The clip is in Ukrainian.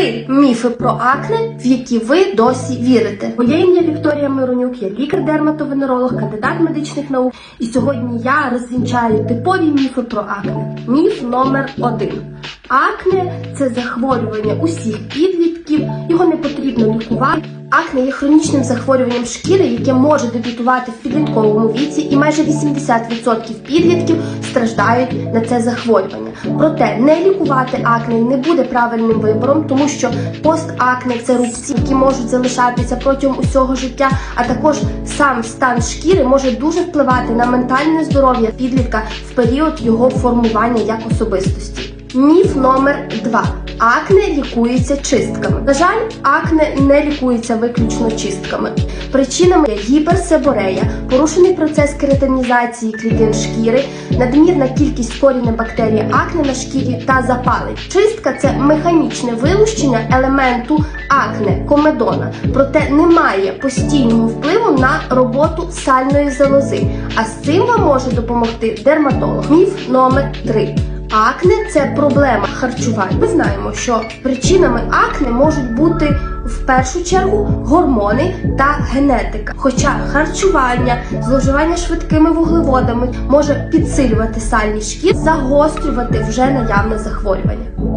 Три міфи про акне, в які ви досі вірите. Моє ім'я Вікторія Миронюк, я лікар-дерматовенеролог, кандидат медичних наук. І сьогодні я розвінчаю типові міфи про акне. Міф номер один. Акне це захворювання усіх підлітків, його не потрібно лікувати. Акне є хронічним захворюванням шкіри, яке може дебютувати в підлітковому віці, і майже 80% підлітків страждають на це захворювання. Проте не лікувати акне не буде правильним вибором, тому що постакне це рубці, які можуть залишатися протягом усього життя, а також сам стан шкіри може дуже впливати на ментальне здоров'я підлітка в період його формування як особистості. Міф номер два. Акне лікується чистками. На жаль, акне не лікується виключно чистками. Причинами гіперсеборея, порушений процес кератинізації клітин шкіри, надмірна кількість корінних бактерій акне на шкірі та запалень. Чистка це механічне вилущення елементу акне, комедона, проте немає постійного впливу на роботу сальної залози. А з цим вам може допомогти дерматолог. Міф номер 3. Акне це проблема харчування. Ми знаємо, що причинами акне можуть бути в першу чергу гормони та генетика. Хоча харчування, зловживання швидкими вуглеводами може підсилювати сальні шкіри, загострювати вже наявне захворювання.